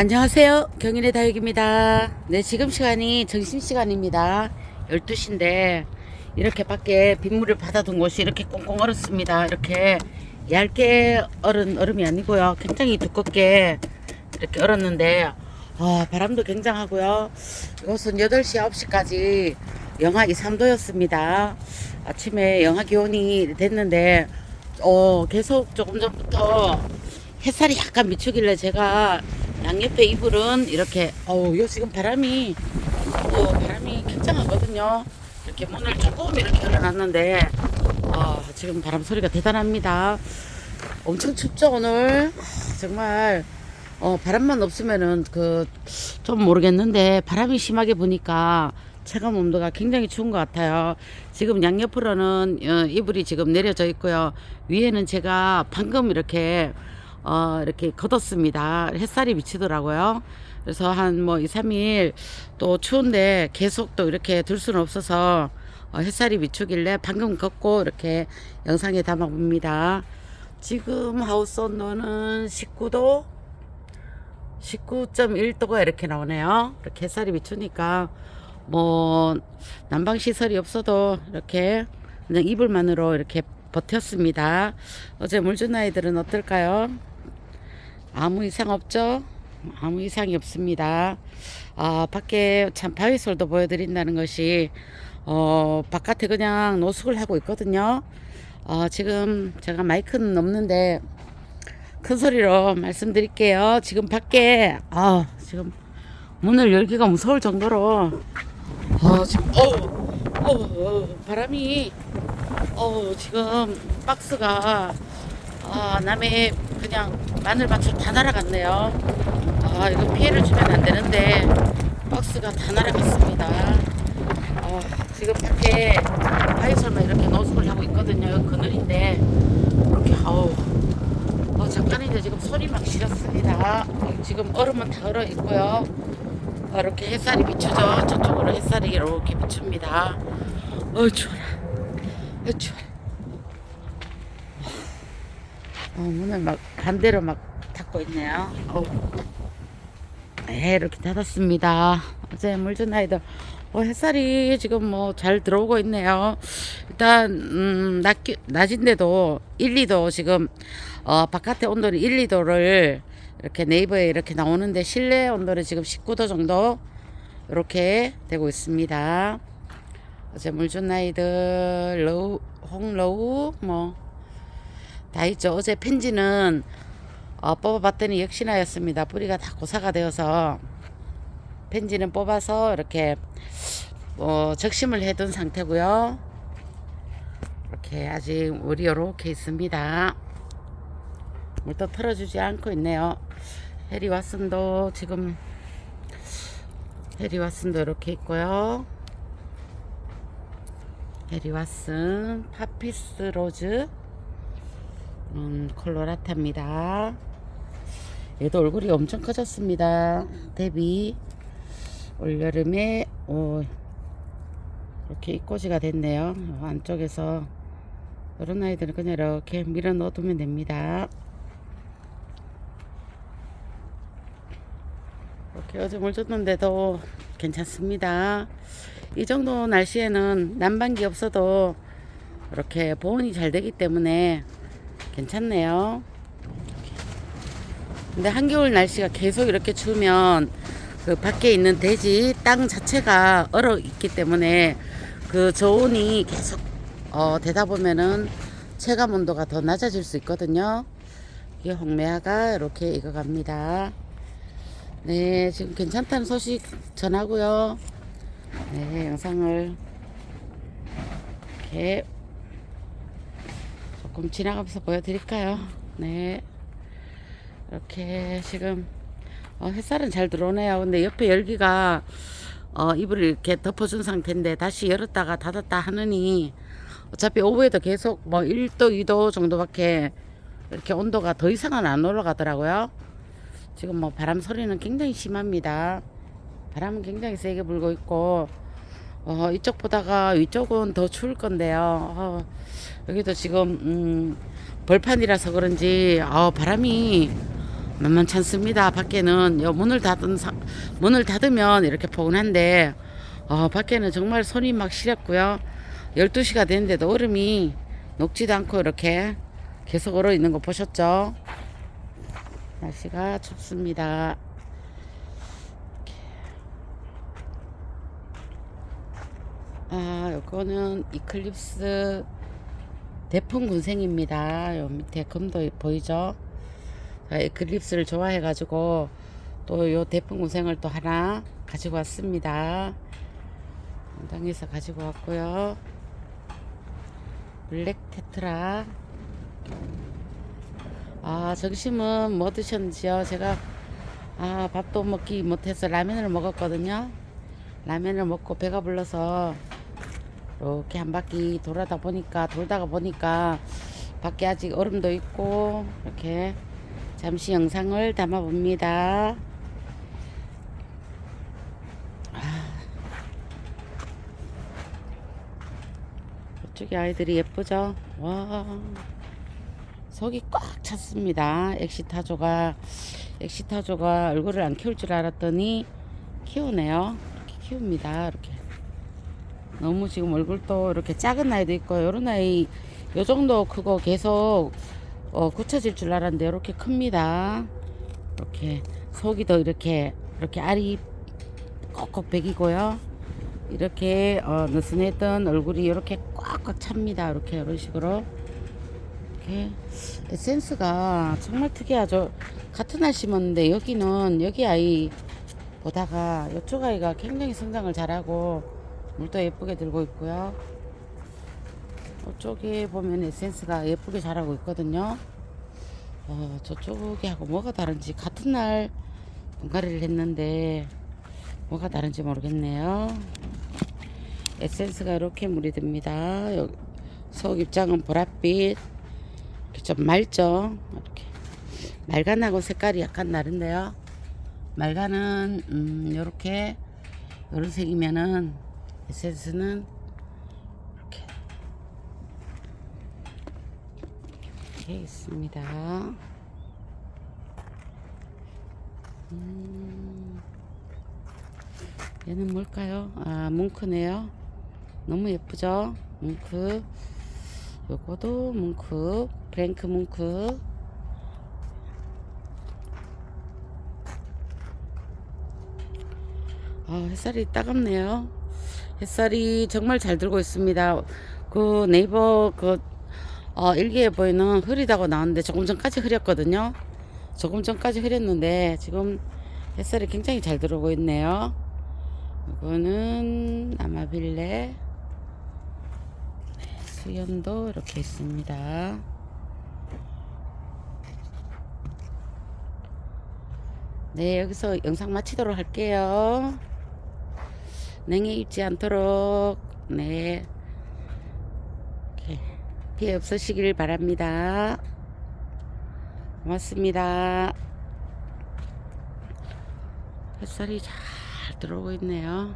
안녕하세요. 경인의 다육입니다. 네, 지금 시간이 점심시간입니다. 12시인데, 이렇게 밖에 빗물을 받아둔 곳이 이렇게 꽁꽁 얼었습니다. 이렇게 얇게 얼은 얼음이 아니고요. 굉장히 두껍게 이렇게 얼었는데, 아, 바람도 굉장하고요. 이곳은 8시, 9시까지 영하 2, 3도였습니다. 아침에 영하 기온이 됐는데, 어, 계속 조금 전부터 햇살이 약간 비추길래 제가 양옆에 이불은 이렇게 어우 요 지금 바람이 어, 바람이 굉장하거든요 이렇게 문을 조금 이렇게 열어놨는데 어, 지금 바람 소리가 대단합니다 엄청 춥죠 오늘 정말 어, 바람만 없으면은 그 좀 모르겠는데 바람이 심하게 부니까 체감 온도가 굉장히 추운 것 같아요. 지금 양옆으로는 어, 이불이 지금 내려져 있고요. 위에는 제가 방금 이렇게 어, 이렇게 걷었습니다. 햇살이 비치더라고요. 그래서 한 뭐 2, 3일 또 추운데 계속 또 이렇게 둘 수는 없어서 어, 햇살이 비추길래 방금 걷고 이렇게 영상에 담아봅니다. 지금 하우스 온도는 19도 19.1도가 이렇게 나오네요. 이렇게 햇살이 비추니까 뭐 난방 시설이 없어도 이렇게 그냥 이불만으로 이렇게 버텼습니다. 어제 물준 아이들은 어떨까요? 아무 이상 없죠? 아무 이상이 없습니다. 아, 밖에 참 바위솔도 보여드린다는 것이 어, 바깥에 그냥 노숙을 하고 있거든요. 어, 지금 제가 마이크는 없는데 큰 소리로 말씀드릴게요. 지금 밖에 아 지금 문을 열기가 무서울 정도로 어 지금 어, 어, 어 바람이 어 지금 박스가 아 남의 그냥 마늘밭을 다 날아갔네요. 아 이거 피해를 주면 안 되는데 박스가 다 날아갔습니다. 어, 지금 밖에 바이설만 이렇게 노숙을 하고 있거든요. 그늘인데 이렇게 아우 어, 잠깐인데 지금 소리 막 지렸습니다. 지금 얼음은 다 얼어 있고요. 어, 이렇게 햇살이 비추죠. 저쪽으로 햇살이 이렇게 비춥니다. 어, 추워라. 어, 추워라. 어, 문을 막 반대로 막 닫고 있네요. 어. 네, 이렇게 닫았습니다. 어제 물준 아이들. 어, 햇살이 지금 뭐 잘 들어오고 있네요. 일단, 음, 낮, 낮인데도 1, 2도 지금, 어, 바깥의 온도는 1, 2도를 이렇게 네이버에 이렇게 나오는데 실내 온도는 지금 19도 정도 이렇게 되고 있습니다. 어제 물준 아이들, 러우, 홍러우, 뭐, 다 있죠. 어제 펜지는 어, 뽑아봤더니 역시나였습니다. 뿌리가 다 고사가 되어서 펜지는 뽑아서 이렇게 어, 적심을 해둔 상태고요. 이렇게 아직 물이 이렇게 있습니다. 물도 털어주지 않고 있네요. 해리 왓슨도 지금 해리 왓슨도 이렇게 있고요. 해리 왓슨 파피스 로즈 음, 콜로라타입니다. 얘도 얼굴이 엄청 커졌습니다. 대비 올여름에 오, 이렇게 입꼬지가 됐네요. 요 안쪽에서 이런 아이들은 그냥 이렇게 밀어 넣어두면 됩니다. 이렇게 어제 물 줬는데도 괜찮습니다. 이 정도 날씨에는 난방기 없어도 이렇게 보온이 잘 되기 때문에 괜찮네요. 근데 한겨울 날씨가 계속 이렇게 추우면 그 밖에 있는 대지 땅 자체가 얼어 있기 때문에 그 저온이 계속 어, 되다 보면은 체감 온도가 더 낮아질 수 있거든요. 이게 홍매화가 이렇게 익어갑니다. 네, 지금 괜찮다는 소식 전하고요. 네, 영상을 이렇게 조금 지나가면서 보여드릴까요? 네. 이렇게 지금 어, 햇살은 잘 들어오네요. 근데 옆에 열기가 어, 이불을 이렇게 덮어준 상태인데 다시 열었다가 닫았다 하느니 어차피 오후에도 계속 뭐 1도, 2도 정도밖에 이렇게 온도가 더 이상은 안 올라가더라고요. 지금 뭐 바람 소리는 굉장히 심합니다. 바람은 굉장히 세게 불고 있고 어, 이쪽 보다가 위쪽은 더 추울 건데요. 어, 여기도 지금 음, 벌판이라서 그런지 어, 바람이 만만치 않습니다. 밖에는 요 문을 닫은 사, 문을 닫으면 이렇게 포근한데 어, 밖에는 정말 손이 막 시렸고요. 12시가 됐는데도 얼음이 녹지도 않고 이렇게 계속 얼어 있는 거 보셨죠? 날씨가 춥습니다. 아, 요거는 이클립스 대풍 군생입니다. 요 밑에 금도 보이죠? 이클립스를 좋아해 가지고 또 요 대풍 군생을 또 하나 가지고 왔습니다. 당에서 가지고 왔고요. 블랙 테트라. 아, 점심은 뭐 드셨는지요? 제가 아, 밥도 먹기 못해서 라면을 먹었거든요. 라면을 먹고 배가 불러서 이렇게 한 바퀴 돌아다 보니까 돌다가 보니까 밖에 아직 얼음도 있고 이렇게 잠시 영상을 담아 봅니다. 이쪽에 아이들이 예쁘죠? 와 속이 꽉 찼습니다. 엑시타조가 엑시타조가 얼굴을 안 키울 줄 알았더니 키우네요. 이렇게 키웁니다. 이렇게 너무 지금 얼굴도 이렇게 작은 아이도 있고 요런 아이 요 정도 크고 계속 어, 굳혀질 줄 알았는데 이렇게 큽니다. 이렇게 속이 더 이렇게 이렇게 알이 꼭꼭 베기고요. 이렇게 어, 느슨했던 얼굴이 이렇게 꽉꽉 찹니다. 이렇게 이런 식으로 이렇게 에센스가 정말 특이하죠. 같은 날 심었는데 여기는 여기 아이 보다가 이쪽 아이가 굉장히 성장을 잘하고 물도 예쁘게 들고 있고요. 이쪽에 보면 에센스가 예쁘게 자라고 있거든요. 어, 저쪽에 하고 뭐가 다른지 같은 날 분갈이를 했는데 뭐가 다른지 모르겠네요. 에센스가 이렇게 물이 듭니다. 여기 속 입장은 보랏빛. 이렇게 좀 맑죠. 이렇게 말간하고 색깔이 약간 다른데요. 말간은 음, 이렇게 이런 색이면은 에센스는 이렇게 이렇게 있습니다. 음, 얘는 뭘까요? 아 뭉크네요. 너무 예쁘죠? 뭉크. 요거도 뭉크. 브랭크 뭉크. 아, 햇살이 따갑네요. 햇살이 정말 잘 들고 있습니다. 그 네이버 그 어, 일기에 보이는 흐리다고 나왔는데 조금 전까지 흐렸거든요. 조금 전까지 흐렸는데 지금 햇살이 굉장히 잘 들어오고 있네요. 이거는 남아빌레 네, 수연도 이렇게 있습니다. 네, 여기서 영상 마치도록 할게요. 냉해 입지 않도록 네 피해 없으시길 바랍니다. 고맙습니다. 햇살이 잘 들어오고 있네요.